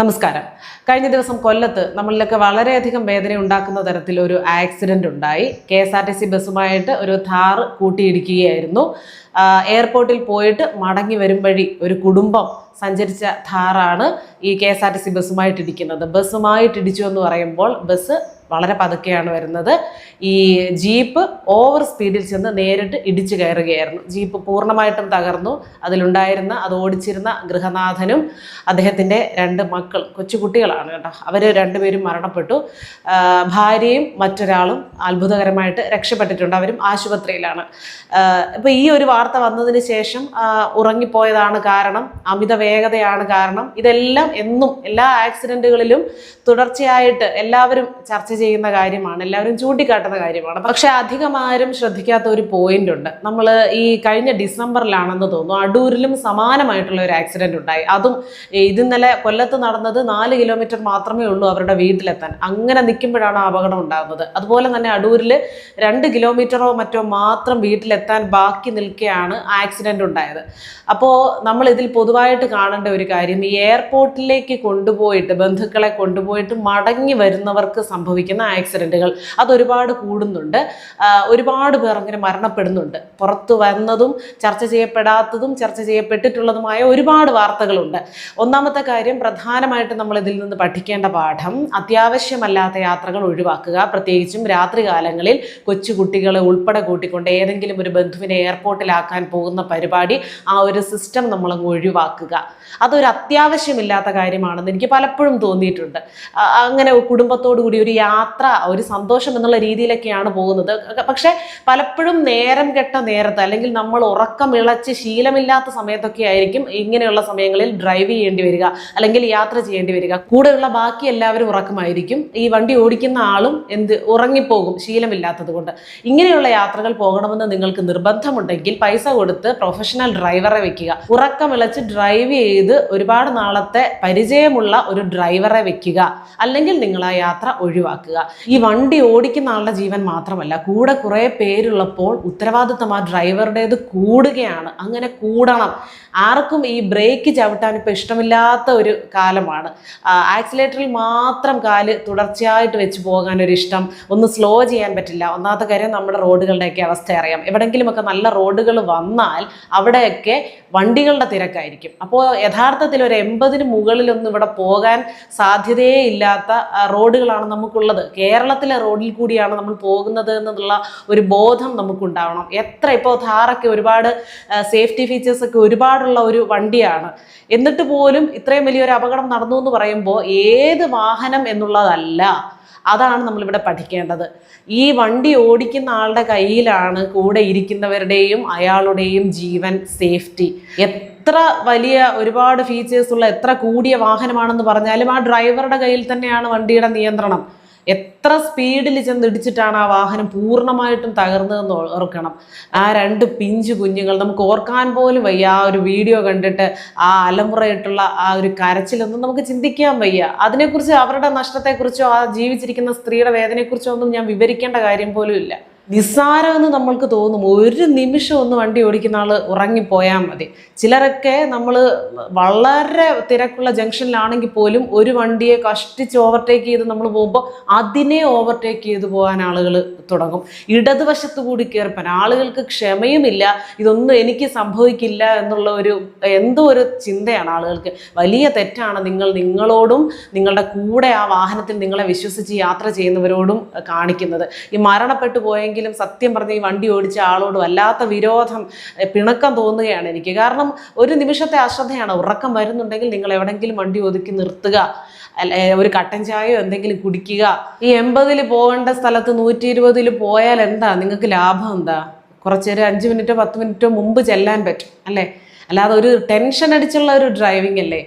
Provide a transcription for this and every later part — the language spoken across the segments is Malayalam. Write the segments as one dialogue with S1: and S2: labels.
S1: നമസ്കാരം. കഴിഞ്ഞ ദിവസം കൊല്ലത്ത് നമ്മളിലൊക്കെ വളരെയധികം വേദന ഉണ്ടാക്കുന്ന തരത്തിൽ ഒരു ആക്സിഡന്റ് ഉണ്ടായി. K S R T C ബസ്സുമായിട്ട് ഒരു ഥാർ കൂട്ടിയിടിക്കുകയായിരുന്നു. എയർപോർട്ടിൽ പോയിട്ട് മടങ്ങി വരും വഴി ഒരു കുടുംബം സഞ്ചരിച്ച ഥാറാണ് ഈ K S R T C ബസ്സുമായിട്ട് ഇടിക്കുന്നത്. ബസ്സുമായിട്ട് ഇടിച്ചു എന്ന് പറയുമ്പോൾ ബസ് വളരെ പതുക്കെയാണ് വരുന്നത്. ഈ ജീപ്പ് ഓവർ സ്പീഡിൽ ചെന്ന് നേരിട്ട് ഇടിച്ചു കയറുകയായിരുന്നു. ജീപ്പ് പൂർണമായിട്ടും തകർന്നു. അതിലുണ്ടായിരുന്ന അത് ഓടിച്ചിരുന്ന ഗൃഹനാഥനും അദ്ദേഹത്തിന്റെ രണ്ട് മക്കൾ കൊച്ചുകുട്ടികളാണ് കേട്ടോ. അവർ രണ്ടുപേരും മരണപ്പെട്ടു. ഭാര്യയും മറ്റൊരാളും അത്ഭുതകരമായിട്ട് രക്ഷപ്പെട്ടിട്ടുണ്ട്. അവരും ആശുപത്രിയിലാണ്. ഇപ്പോൾ ഈ ഒരു വാർത്ത വന്നതിന് ശേഷം ഉറങ്ങിപ്പോയതാണ് കാരണം. അമിത വേഗതയാണ് കാരണം ഇതെല്ലാം എന്നും എല്ലാ ആക്സിഡന്റുകളിലും തുടർച്ചയായിട്ട് എല്ലാവരും ചർച്ച ചെയ്യുന്ന കാര്യമാണ് എല്ലാവരും ചൂണ്ടിക്കാട്ടുന്ന കാര്യമാണ്. പക്ഷെ അധികമാരും ശ്രദ്ധിക്കാത്ത ഒരു പോയിന്റ് ഉണ്ട്. നമ്മൾ ഈ കഴിഞ്ഞ ഡിസംബറിലാണെന്ന് തോന്നുന്നു അടൂരിലും സമാനമായിട്ടുള്ള ഒരു ആക്സിഡന്റ് ഉണ്ടായി. അതും ഇതിന്നലെ കൊല്ലത്ത് നടന്നത് നാല് കിലോമീറ്റർ മാത്രമേ ഉള്ളൂ അവരുടെ വീട്ടിലെത്താൻ. അങ്ങനെ നിൽക്കുമ്പോഴാണ് അപകടം ഉണ്ടാകുന്നത്. അതുപോലെ തന്നെ അടൂരിൽ രണ്ട് കിലോമീറ്ററോ മറ്റോ മാത്രം വീട്ടിലെത്താൻ ബാക്കി നിൽക്കെയാണ് ആക്സിഡന്റ് ഉണ്ടായത്. അപ്പോൾ നമ്മൾ ഇതിൽ പൊതുവായിട്ട് കാണേണ്ട ഒരു കാര്യം ഈ എയർപോർട്ടിലേക്ക് കൊണ്ടുപോയിട്ട് ബന്ധുക്കളെ കൊണ്ടുപോയിട്ട് മടങ്ങി വരുന്നവർക്ക് സംഭവിക്കുന്ന ആക്സിഡന്റുകൾ അതൊരുപാട് കൂടുന്നുണ്ട്. ഒരുപാട് പേർ അങ്ങനെ മരണപ്പെടുന്നുണ്ട്. പുറത്തു വന്നതും ചർച്ച ചെയ്യപ്പെടാത്തതും ചർച്ച ചെയ്യപ്പെട്ടിട്ടുള്ളതുമായ ഒരുപാട് വാർത്തകളുണ്ട്. ഒന്നാമത്തെ കാര്യം പ്രധാനമായിട്ട് നമ്മൾ ഇതിൽ നിന്ന് പഠിക്കേണ്ട പാഠം അത്യാവശ്യമല്ലാത്ത യാത്രകൾ ഒഴിവാക്കുക. പ്രത്യേകിച്ചും രാത്രികാലങ്ങളിൽ കൊച്ചുകുട്ടികളെ ഉൾപ്പെടെ കൂട്ടിക്കൊണ്ട് ഏതെങ്കിലും ഒരു ബന്ധുവിനെ എയർപോർട്ടിലാക്കാൻ പോകുന്ന പരിപാടി ആ ഒരു സിസ്റ്റം നമ്മളങ്ങ് ഒഴിവാക്കുക. അതൊരു അത്യാവശ്യമില്ലാത്ത കാര്യമാണെന്ന് എനിക്ക് പലപ്പോഴും തോന്നിയിട്ടുണ്ട്. അങ്ങനെ കുടുംബത്തോടു കൂടി ഒരു യാത്ര ഒരു സന്തോഷം എന്നുള്ള രീതിയിലൊക്കെയാണ് പോകുന്നത്. പക്ഷെ പലപ്പോഴും നേരം കെട്ട നേരത്ത് അല്ലെങ്കിൽ നമ്മൾ ഉറക്കം ഇളച്ച് ശീലമില്ലാത്ത സമയത്തൊക്കെ ആയിരിക്കും ഇങ്ങനെയുള്ള സമയങ്ങളിൽ ഡ്രൈവ് ചെയ്യേണ്ടി വരിക അല്ലെങ്കിൽ യാത്ര ചെയ്യേണ്ടി വരിക. കൂടെയുള്ള ബാക്കി എല്ലാവരും ഉറക്കമായിരിക്കും. ഈ വണ്ടി ഓടിക്കുന്ന ആളും എന്ത് ഉറങ്ങിപ്പോകും ശീലമില്ലാത്തത് കൊണ്ട്. ഇങ്ങനെയുള്ള യാത്രകൾ പോകണമെന്ന് നിങ്ങൾക്ക് നിർബന്ധമുണ്ടെങ്കിൽ പൈസ കൊടുത്ത് പ്രൊഫഷണൽ ഡ്രൈവറെ വെക്കുക. ഉറക്കം ഇളച്ച് ചെയ്ത് ഒരുപാട് നാളത്തെ പരിചയമുള്ള ഒരു ഡ്രൈവറെ വെക്കുക. അല്ലെങ്കിൽ നിങ്ങൾ ആ യാത്ര ഒഴിവാക്കുക. ഈ വണ്ടി ഓടിക്കുന്ന ആളുടെ ജീവൻ മാത്രമല്ല കൂടെ കുറേ പേരുള്ളപ്പോൾ ഉത്തരവാദിത്തം ആ ഡ്രൈവറുടേത് കൂടുകയാണ്. അങ്ങനെ കൂടണം. ആർക്കും ഈ ബ്രേക്ക് ചവിട്ടാൻ ഇപ്പോൾ ഇഷ്ടമില്ലാത്ത ഒരു കാലമാണ്. ആക്സിലേറ്ററിൽ മാത്രം കാൽ തുടർച്ചയായിട്ട് വെച്ച് പോകാൻ ഒരു ഇഷ്ടം. ഒന്ന് സ്ലോ ചെയ്യാൻ പറ്റില്ല. ഒന്നാമത്തെ കാര്യം നമ്മുടെ റോഡുകളുടെയൊക്കെ അവസ്ഥ അറിയാം. എവിടെങ്കിലുമൊക്കെ നല്ല റോഡുകൾ വന്നാൽ അവിടെയൊക്കെ വണ്ടികളുടെ തിരക്കായിരിക്കും. അപ്പോൾ യഥാർത്ഥത്തിൽ ഒരു എൺപതിന് മുകളിലൊന്നും ഇവിടെ പോകാൻ സാധ്യതയേ ഇല്ലാത്ത റോഡുകളാണ് നമുക്കുള്ളത്. കേരളത്തിലെ റോഡിൽ കൂടിയാണ് നമ്മൾ പോകുന്നത് എന്നുള്ള ഒരു ബോധം നമുക്കുണ്ടാവണം. എത്ര ഇപ്പോൾ ധാറൊക്കെ ഒരുപാട് സേഫ്റ്റി ഫീച്ചേഴ്സ് ഒക്കെ ഒരുപാടുള്ള ഒരു വണ്ടിയാണ്. എന്നിട്ട് പോലും ഇത്രയും വലിയൊരു അപകടം നടന്നു എന്ന് പറയുമ്പോൾ ഏത് വാഹനം എന്നുള്ളതല്ല. അതാണ് നമ്മളിവിടെ പഠിക്കേണ്ടത്. ഈ വണ്ടി ഓടിക്കുന്ന ആളുടെ കയ്യിലാണ് കൂടെ ഇരിക്കുന്നവരുടെയും അയാളുടെയും ജീവൻ സേഫ്റ്റി. എത്ര വലിയ ഒരുപാട് ഫീച്ചേഴ്സ് ഉള്ള എത്ര കൂടിയ വാഹനമാണെന്ന് പറഞ്ഞാലും ആ ഡ്രൈവറുടെ കയ്യിൽ തന്നെയാണ് വണ്ടിയുടെ നിയന്ത്രണം. എത്ര സ്പീഡിൽ ചെന്ന് ഇടിച്ചിട്ടാണ് ആ വാഹനം പൂർണമായിട്ടും തകർന്നതെന്ന് ഓർക്കണം. ആ രണ്ട് പിഞ്ചു കുഞ്ഞുങ്ങൾ നമുക്ക് ഓർക്കാൻ പോലും വയ്യ. ആ ഒരു വീഡിയോ കണ്ടിട്ട് ആ അലമുറയിട്ടുള്ള ആ ഒരു കരച്ചിലൊന്നും നമുക്ക് ചിന്തിക്കാൻ വയ്യ. അതിനെക്കുറിച്ച് അവരുടെ നഷ്ടത്തെക്കുറിച്ചോ ആ ജീവിച്ചിരിക്കുന്ന സ്ത്രീയുടെ വേദനയെക്കുറിച്ചോ ഒന്നും ഞാൻ വിവരിക്കേണ്ട കാര്യം പോലും ഇല്ല. നിസ്സാരമെന്ന് നമ്മൾക്ക് തോന്നും. ഒരു നിമിഷം ഒന്ന് വണ്ടി ഓടിക്കുന്ന ആൾ ഉറങ്ങിപ്പോയാൽ മതി. ചിലരൊക്കെ നമ്മൾ വളരെ തിരക്കുള്ള ജംഗ്ഷനിലാണെങ്കിൽ പോലും ഒരു വണ്ടിയെ കഷ്ടിച്ച് ഓവർടേക്ക് ചെയ്ത് നമ്മൾ പോകുമ്പോൾ അതിനെ ഓവർടേക്ക് ചെയ്ത് പോകാൻ ആളുകൾ തുടങ്ങും. ഇടതുവശത്ത് കൂടി കയറിപ്പാൻ ആളുകൾക്ക് ക്ഷമയുമില്ല. ഇതൊന്നും എനിക്ക് സംഭവിക്കില്ല എന്നുള്ള ഒരു എന്തോ ഒരു ചിന്തയാണ് ആളുകൾക്ക്. വലിയ തെറ്റാണ് നിങ്ങൾ നിങ്ങളോടും നിങ്ങളുടെ കൂടെ ആ വാഹനത്തിൽ നിങ്ങളെ വിശ്വസിച്ച് യാത്ര ചെയ്യുന്നവരോടും കാണിക്കുന്നത്. ഈ മരണപ്പെട്ടു പോയെങ്കിലും സത്യം പറഞ്ഞ ഈ വണ്ടി ഓടിച്ച ആളോട് വല്ലാത്ത വിരോധം പിണക്കം തോന്നുകയാണ് എനിക്ക്. കാരണം ഒരു നിമിഷത്തെ അശ്രദ്ധയാണ്. ഉറക്കം വരുന്നുണ്ടെങ്കിൽ നിങ്ങൾ എവിടെങ്കിലും വണ്ടി ഒതുക്കി നിർത്തുക. ഒരു കട്ടൻ ചായയോ എന്തെങ്കിലും കുടിക്കുക. ഈ എൺപതിൽ പോകേണ്ട സ്ഥലത്ത് നൂറ്റി ഇരുപതിൽ പോയാൽ എന്താ? നിങ്ങൾക്ക് ലാഭം എന്താ? കുറച്ചൊരു അഞ്ച് മിനിറ്റോ പത്ത് മിനിറ്റോ മുമ്പ് ചെല്ലാൻ പറ്റും അല്ലേ? അല്ലാതെ ഒരു ടെൻഷൻ അടിച്ചുള്ള ഒരു ഡ്രൈവിംഗ് അല്ലേ?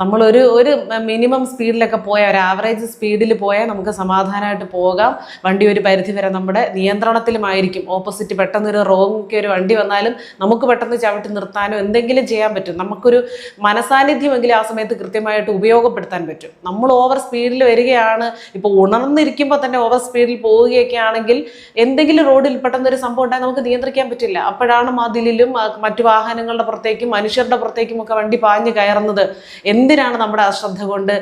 S1: നമ്മളൊരു ഒരു മിനിമം സ്പീഡിലൊക്കെ പോയാൽ ഒരു ആവറേജ് സ്പീഡിൽ പോയാൽ നമുക്ക് സമാധാനമായിട്ട് പോകാം. വണ്ടി ഒരു പരിധി വരെ നമ്മുടെ നിയന്ത്രണത്തിലുമായിരിക്കും. ഓപ്പോസിറ്റ് പെട്ടെന്നൊരു റോങ്ങൊക്കെ ഒരു വണ്ടി വന്നാലും നമുക്ക് പെട്ടെന്ന് ചവിട്ടി നിർത്താനോ എന്തെങ്കിലും ചെയ്യാൻ പറ്റും. നമുക്കൊരു മനസാന്നിധ്യമെങ്കിലും ആ സമയത്ത് കൃത്യമായിട്ട് ഉപയോഗപ്പെടുത്താൻ പറ്റും. നമ്മൾ ഓവർ സ്പീഡിൽ വരികയാണ് ഇപ്പോൾ ഉണർന്നിരിക്കുമ്പോൾ തന്നെ ഓവർ സ്പീഡിൽ പോവുകയൊക്കെ ആണെങ്കിൽ എന്തെങ്കിലും റോഡിൽ പെട്ടെന്നൊരു സംഭവം ഉണ്ടായാൽ നമുക്ക് നിയന്ത്രിക്കാൻ പറ്റില്ല. അപ്പോഴാണ് മതിലിലും മറ്റു വാഹനങ്ങളുടെ പുറത്തേക്കും മനുഷ്യരുടെ പുറത്തേക്കും ഒക്കെ വണ്ടി പാഞ്ഞു കയറുന്നത്. എന്തിനാണ് നമ്മുടെ അശ്രദ്ധ കൊണ്ട്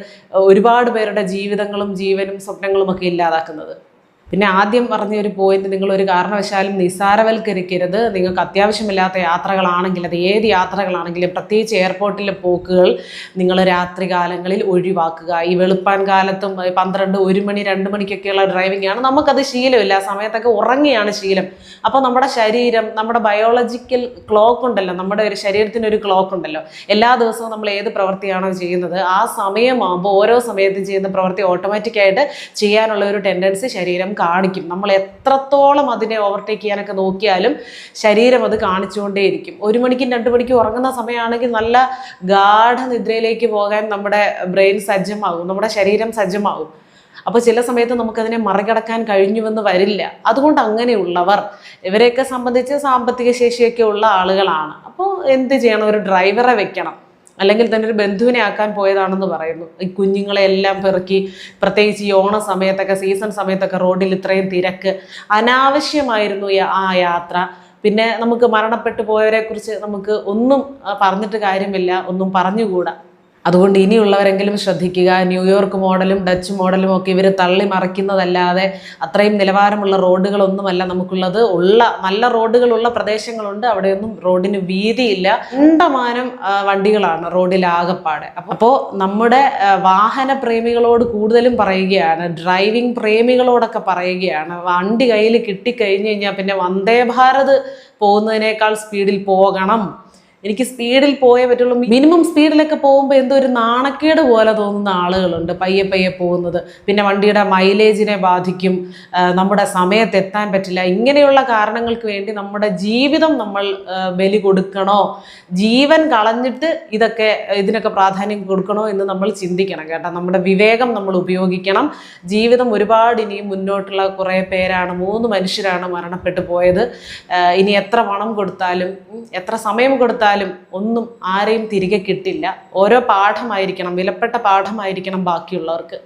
S1: ഒരുപാട് പേരുടെ ജീവിതങ്ങളും ജീവനും സ്വപ്നങ്ങളും ഒക്കെ ഇല്ലാതാക്കുന്നത്? പിന്നെ ആദ്യം പറഞ്ഞ ഒരു പോയിന്റ് നിങ്ങൾ ഒരു കാരണവശാലും നിസ്സാരവൽക്കരിക്കരുത്. നിങ്ങൾക്ക് അത്യാവശ്യമില്ലാത്ത യാത്രകളാണെങ്കിൽ അത് ഏത് യാത്രകളാണെങ്കിലും പ്രത്യേകിച്ച് എയർപോർട്ടിലെ പോക്കുകൾ നിങ്ങൾ രാത്രി കാലങ്ങളിൽ ഒഴിവാക്കുക. ഈ വെളുപ്പാൻ കാലത്തും പന്ത്രണ്ട് ഒരു മണി രണ്ട് മണിക്കൊക്കെയുള്ള ഡ്രൈവിംഗ് ആണ്. നമുക്കത് ശീലമില്ല. ആ സമയത്തൊക്കെ ഉറങ്ങിയാണ് ശീലം. അപ്പോൾ നമ്മുടെ ശരീരം നമ്മുടെ ബയോളജിക്കൽ ക്ലോക്ക് ഉണ്ടല്ലോ നമ്മുടെ ഒരു ശരീരത്തിന് ഒരു ക്ലോക്ക് ഉണ്ടല്ലോ എല്ലാ ദിവസവും നമ്മൾ ഏത് പ്രവൃത്തിയാണോ ചെയ്യുന്നത് ആ സമയമാകുമ്പോൾ ഓരോ സമയത്തും ചെയ്യുന്ന പ്രവൃത്തി ഓട്ടോമാറ്റിക്കായിട്ട് ചെയ്യാനുള്ള ഒരു ടെൻഡൻസി ശരീരം കാണിക്കും. നമ്മൾ എത്രത്തോളം അതിനെ ഓവർടേക്ക് ചെയ്യാനൊക്കെ നോക്കിയാലും ശരീരം അത് കാണിച്ചുകൊണ്ടേയിരിക്കും. ഒരു മണിക്കും രണ്ട് മണിക്കും ഉറങ്ങുന്ന സമയമാണെങ്കിൽ നല്ല ഗാഠനിദ്രയിലേക്ക് പോകാൻ നമ്മുടെ ബ്രെയിൻ സജ്ജമാകും. നമ്മുടെ ശരീരം സജ്ജമാകും. അപ്പോൾ ചില സമയത്ത് നമുക്കതിനെ മറികടക്കാൻ കഴിഞ്ഞുവെന്ന് വരില്ല. അതുകൊണ്ട് അങ്ങനെയുള്ളവർ ഇവരെയൊക്കെ സംബന്ധിച്ച് സാമ്പത്തിക ശേഷിയൊക്കെ ഉള്ള ആളുകളാണ്. അപ്പോൾ എന്ത് ചെയ്യണം? ഒരു ഡ്രൈവറെ വെക്കണം. അല്ലെങ്കിൽ തന്നെ ഒരു ബന്ധുവിനെ ആക്കാൻ പോയതാണെന്ന് പറയുന്നു. ഈ കുഞ്ഞുങ്ങളെ എല്ലാം പെറുക്കി പ്രത്യേകിച്ച് ഈ ഓണ സമയത്തൊക്കെ സീസൺ സമയത്തൊക്കെ റോഡിൽ ഇത്രയും തിരക്ക്. അനാവശ്യമായിരുന്നു ആ യാത്ര. പിന്നെ നമുക്ക് മരണപ്പെട്ടു പോയവരെ കുറിച്ച് നമുക്ക് ഒന്നും പറഞ്ഞിട്ട് കാര്യമില്ല ഒന്നും പറഞ്ഞുകൂടാ. അതുകൊണ്ട് ഇനിയുള്ളവരെങ്കിലും ശ്രദ്ധിക്കുക. ന്യൂയോർക്ക് മോഡലും ഡച്ച് മോഡലും ഒക്കെ ഇവർ തള്ളി മറിക്കുന്നതല്ലാതെ അത്രയും നിലവാരമുള്ള റോഡുകളൊന്നുമല്ല നമുക്കുള്ളത്. ഉള്ള നല്ല റോഡുകളുള്ള പ്രദേശങ്ങളുണ്ട്. അവിടെയൊന്നും റോഡിന് വീതിയില്ല. ഉണ്ടമാനം വണ്ടികളാണ് റോഡിലാകപ്പാടെ. അപ്പോൾ നമ്മുടെ വാഹന പ്രേമികളോട് കൂടുതലും പറയുകയാണ്. ഡ്രൈവിംഗ് പ്രേമികളോടൊക്കെ പറയുകയാണ്. വണ്ടി കയ്യിൽ കിട്ടിക്കഴിഞ്ഞ് കഴിഞ്ഞാൽ പിന്നെ വന്ദേ ഭാരത് പോകുന്നതിനേക്കാൾ സ്പീഡിൽ പോകണം. എനിക്ക് സ്പീഡിൽ പോയേ പറ്റുള്ളൂ. മിനിമം സ്പീഡിലൊക്കെ പോകുമ്പോൾ എന്തോ ഒരു നാണക്കേട് പോലെ തോന്നുന്ന ആളുകളുണ്ട്. പയ്യെ പയ്യെ പോകുന്നത്. പിന്നെ വണ്ടിയുടെ മൈലേജിനെ ബാധിക്കും. നമ്മുടെ സമയത്ത് എത്താൻ പറ്റില്ല. ഇങ്ങനെയുള്ള കാരണങ്ങൾക്ക് വേണ്ടി നമ്മുടെ ജീവിതം നമ്മൾ ബലി കൊടുക്കണോ? ജീവൻ കളഞ്ഞിട്ട് ഇതൊക്കെ ഇതിനൊക്കെ പ്രാധാന്യം കൊടുക്കണോ എന്ന് നമ്മൾ ചിന്തിക്കണം കേട്ടോ. നമ്മുടെ വിവേകം നമ്മൾ ഉപയോഗിക്കണം. ജീവിതം ഒരുപാട് ഇനിയും മുന്നോട്ടുള്ള കുറേ പേരാണ്. മൂന്ന് മനുഷ്യരാണ് മരണപ്പെട്ടു പോയത്. ഇനി എത്ര പണം കൊടുത്താലും എത്ര സമയം കൊടുത്താലും ഒന്നും ആരെയും തിരികെ കിട്ടില്ല. ഓരോ പാഠമായിരിക്കണം വിലപ്പെട്ട പാഠമായിരിക്കണം ബാക്കിയുള്ളവർക്ക്.